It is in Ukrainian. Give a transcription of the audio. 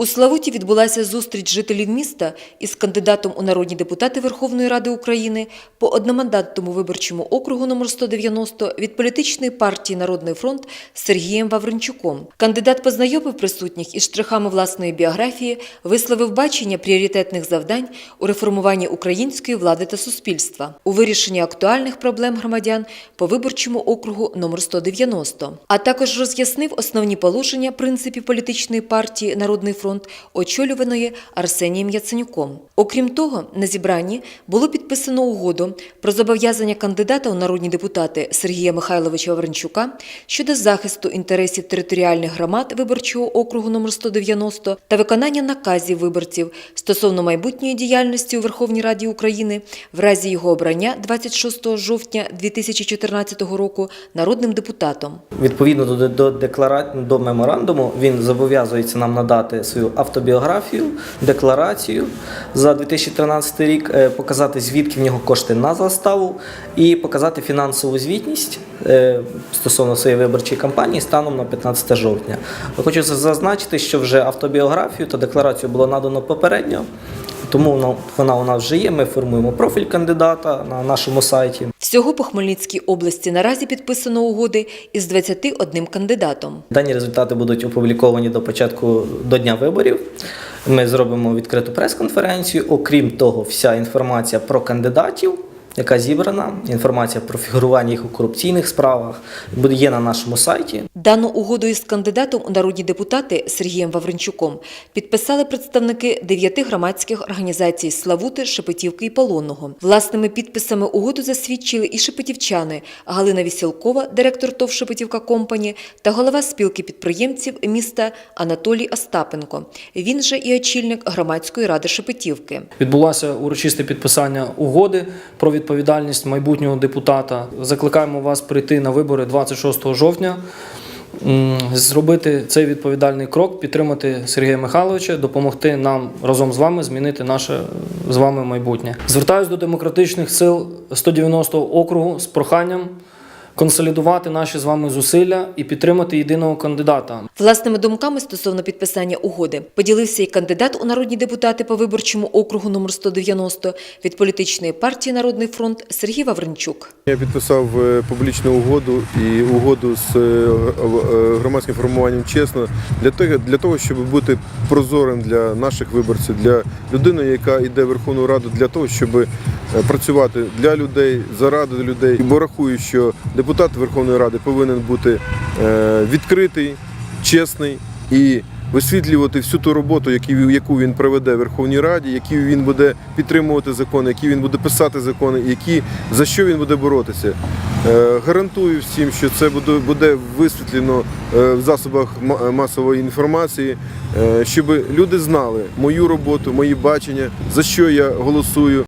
У Славуті відбулася зустріч жителів міста із кандидатом у народні депутати Верховної Ради України по одномандатному виборчому округу номер 190 від політичної партії Народний фронт Сергієм Вавренчуком. Кандидат познайомив присутніх із штрихами власної біографії, висловив бачення пріоритетних завдань у реформуванні української влади та суспільства, у вирішенні актуальних проблем громадян по виборчому округу номер 190, а також роз'яснив основні положення принципів політичної партії Народний фронт, очолюваної Арсенієм Яценюком. Окрім того, на зібранні було підписано угоду про зобов'язання кандидата у народні депутати Сергія Михайловича Вавренчука щодо захисту інтересів територіальних громад виборчого округу номер 190 та виконання наказів виборців стосовно майбутньої діяльності у Верховній Раді України в разі його обрання 26 жовтня 2014 року народним депутатом. Відповідно до, до, до меморандуму, він зобов'язується нам надати свою автобіографію, декларацію за 2013 рік, е, показати звідки в нього кошти на заставу і показати фінансову звітність е, стосовно своєї виборчої кампанії станом на 15 жовтня. Хочу зазначити, що вже автобіографію та декларацію було надано попередньо. Тому вона- у нас вже є. Ми формуємо профіль кандидата на нашому сайті. Всього по Хмельницькій області наразі підписано угоди із 21 кандидатом. Дані результати будуть опубліковані до початку до дня виборів. Ми зробимо відкриту прес-конференцію. Окрім того, вся інформація про кандидатів, яка зібрана, інформація про фігурування їх у корупційних справах, буде є на нашому сайті. Дану угоду із кандидатом у народні депутати Сергієм Вавренчуком підписали представники дев'яти громадських організацій Славути, Шепетівки і Полонного. Власними підписами угоду засвідчили і шепетівчани Галина Вісілкова, директор ТОВ Шепетівка Компані, та голова спілки підприємців міста Анатолій Остапенко. Він же і очільник громадської ради Шепетівки. Відбулося урочисте підписання угоди про відповідальність майбутнього депутата. Закликаємо вас прийти на вибори 26 жовтня, зробити цей відповідальний крок, підтримати Сергія Михайловича, допомогти нам разом з вами змінити наше з вами майбутнє. Звертаюсь до демократичних сил 190 округу з проханням консолідувати наші з вами зусилля і підтримати єдиного кандидата. Власними думками стосовно підписання угоди поділився і кандидат у народні депутати по виборчому округу номер 190 від політичної партії Народний фронт Сергій Вавренчук. Я підписав е, публічну угоду і угоду з е, е, громадським формуванням чесно для того, для того, щоб бути прозорим для наших виборців, для людини, яка йде в Верховну Раду, для того, щоб працювати для людей, заради людей. Бо рахую, що депутат Верховної Ради повинен бути відкритий, чесний і висвітлювати всю ту роботу, яку- він проведе в Верховній Раді, які він буде підтримувати закони, які він буде писати закони, які за що він буде боротися. Е, Гарантую всім, що це буде, буде висвітлено е, в засобах масової інформації, е, щоб люди знали мою роботу, мої бачення, за що я голосую.